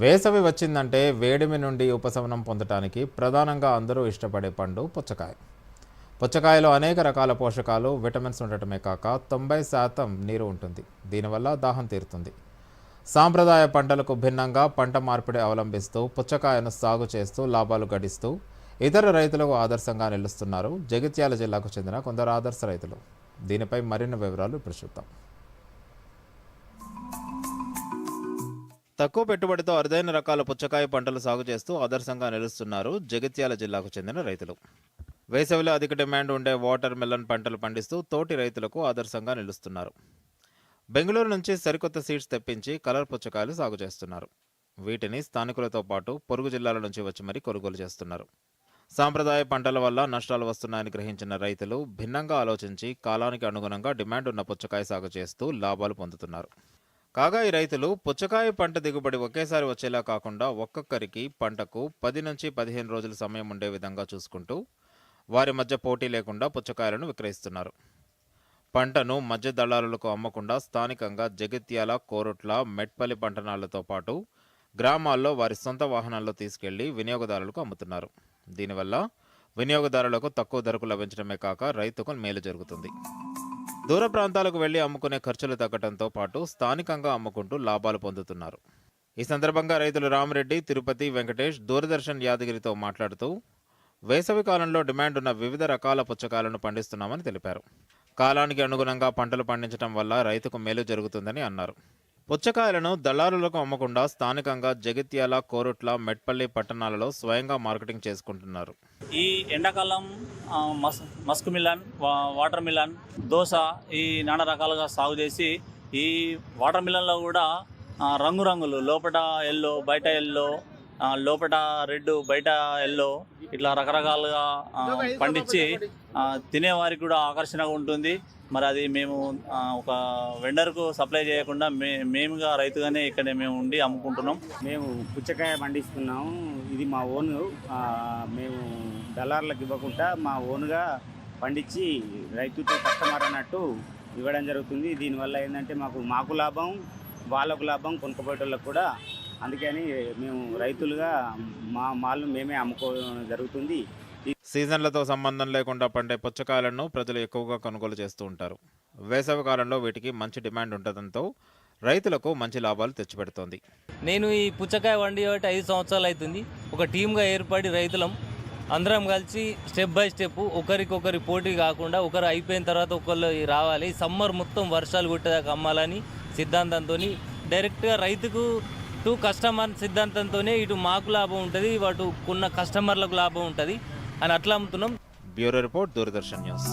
వేసవి వచ్చిందంటే వేడిమి నుండి ఉపశమనం పొందటానికి ప్రధానంగా అందరూ ఇష్టపడే పండు పుచ్చకాయ. పుచ్చకాయలో అనేక రకాల పోషకాలు విటమిన్స్ ఉండటమే కాక తొంభై శాతం నీరు ఉంటుంది. దీనివల్ల దాహం తీరుతుంది. సాంప్రదాయ పంటలకు భిన్నంగా పంట మార్పిడి అవలంబిస్తూ పుచ్చకాయను సాగు చేస్తూ లాభాలు గడిస్తూ ఇతర రైతులకు ఆదర్శంగా నిలుస్తున్నారు జగిత్యాల జిల్లాకు చెందిన కొందరు ఆదర్శ రైతులు. దీనిపై మరిన్ని వివరాలు ఇప్పుడు చూద్దాం. తక్కువ పెట్టుబడితో అరుదైన రకాల పుచ్చకాయ పంటలు సాగు చేస్తూ ఆదర్శంగా నిలుస్తున్నారు జగిత్యాల జిల్లాకు చెందిన రైతులు. వేసవిలో అధిక డిమాండ్ ఉండే వాటర్ మెలన్ పంటలు పండిస్తూ తోటి రైతులకు ఆదర్శంగా నిలుస్తున్నారు. బెంగళూరు నుంచి సరికొత్త సీడ్స్ తెప్పించి కలర్ పుచ్చకాయలు సాగు చేస్తున్నారు. వీటిని స్థానికులతో పాటు పొరుగు జిల్లాల నుంచి వచ్చి మరీ కొనుగోలు చేస్తున్నారు. సాంప్రదాయ పంటల వల్ల నష్టాలు వస్తున్నాయని గ్రహించిన రైతులు భిన్నంగా ఆలోచించి కాలానికి అనుగుణంగా డిమాండ్ ఉన్న పుచ్చకాయ సాగు చేస్తూ లాభాలు పొందుతున్నారు. కాగా ఈ రైతులు పుచ్చకాయ పంట దిగుబడి ఒకేసారి వచ్చేలా కాకుండా ఒక్కొక్కరికి పంటకు పది నుంచి పదిహేను రోజుల సమయం ఉండే విధంగా చూసుకుంటూ వారి మధ్య పోటీ లేకుండా పుచ్చకాయలను విక్రయిస్తున్నారు. పంటను మధ్య దళారులకు అమ్మకుండా స్థానికంగా జగిత్యాల కోరుట్ల మెట్పల్లి పంటనాళ్ళతో పాటు గ్రామాల్లో వారి సొంత వాహనాల్లో తీసుకెళ్ళి వినియోగదారులకు అమ్ముతున్నారు. దీనివల్ల వినియోగదారులకు తక్కువ ధరకు లభించడమే కాక రైతుకు మేలు జరుగుతుంది. దూర ప్రాంతాలకు వెళ్ళి అమ్ముకునే ఖర్చులు తగ్గడంతో పాటు స్థానికంగా అమ్ముకుంటూ లాభాలు పొందుతున్నారు. ఈ సందర్భంగా రైతులు రామరెడ్డి తిరుపతి వెంకటేష్ దూరదర్శన్ యాదగిరితో మాట్లాడుతూ వేసవి కాలంలో డిమాండ్ ఉన్న వివిధ రకాల పుచ్చకాయలను పండిస్తున్నామని తెలిపారు. కాలానికి అనుగుణంగా పంటలు పండించడం వల్ల రైతుకు మేలు జరుగుతుందని అన్నారు. పుచ్చకాయలను దళారులకు అమ్మకుండా స్థానికంగా జగిత్యాల కోరుట్ల మెట్పల్లి పట్టణాలలో స్వయంగా మార్కెటింగ్ చేసుకుంటున్నారు. ఈ ఎండాకాలం మస్ మస్క్ మిలన్ వా- వాటర్ మిలన్ దోశ ఈ నానా రకాలుగా సాగు చేసి ఈ వాటర్ మిలన్లో కూడా రంగురంగులు లోపల ఎల్లో బయట ఎల్లో లోపల రెడ్ బయట ఎల్లో ఇట్లా రకరకాలుగా పండించి తినేవారికి కూడా ఆకర్షణగా ఉంటుంది. మరి అది మేము ఒక వెండర్కు సప్లై చేయకుండా మే మేముగా రైతుగానే ఇక్కడ మేము ఉండి అమ్ముకుంటున్నాం. మేము పుచ్చకాయ పండిస్తున్నాము. ఇది మా ఓన్ మేము దళార్లకు ఇవ్వకుండా మా ఓన్గా పండించి రైతుతో కస్టమర్ అన్నట్టు ఇవ్వడం జరుగుతుంది. దీనివల్ల ఏంటంటే మాకు మాకు లాభం వాళ్ళకు లాభం కొనుక్కోబోయేటోళ్ళకు కూడా అందుకని మేము రైతులుగా మా మాల్ను మేమే అమ్ముకోవడం జరుగుతుంది. సీజన్లతో సంబంధం లేకుండా పండే పుచ్చకాయలను ప్రజలు ఎక్కువగా కొనుగోలు చేస్తూ ఉంటారు. వేసవి కాలంలో వీటికి మంచి డిమాండ్ ఉండటంతో రైతులకు మంచి లాభాలు తెచ్చిపెడుతోంది. నేను ఈ పుచ్చకాయ వండి ఒకటి ఐదు సంవత్సరాలు అవుతుంది. ఒక టీమ్గా ఏర్పడి రైతులం అందరం కలిసి స్టెప్ బై స్టెప్ ఒకరికొకరి పోటీ కాకుండా ఒకరు అయిపోయిన తర్వాత ఒకళ్ళు రావాలి. సమ్మర్ మొత్తం వర్షాలు కొట్టేదాకా అమ్మాలని సిద్ధాంతంతో డైరెక్ట్గా రైతుకు టు కస్టమర్ సిద్ధాంతంతోనే ఇటు మాకు లాభం ఉంటుంది వాటు కొన్న కస్టమర్లకు లాభం ఉంటుంది అని అట్లా అమ్ముతున్నాం. Bureau report Doordarshan news.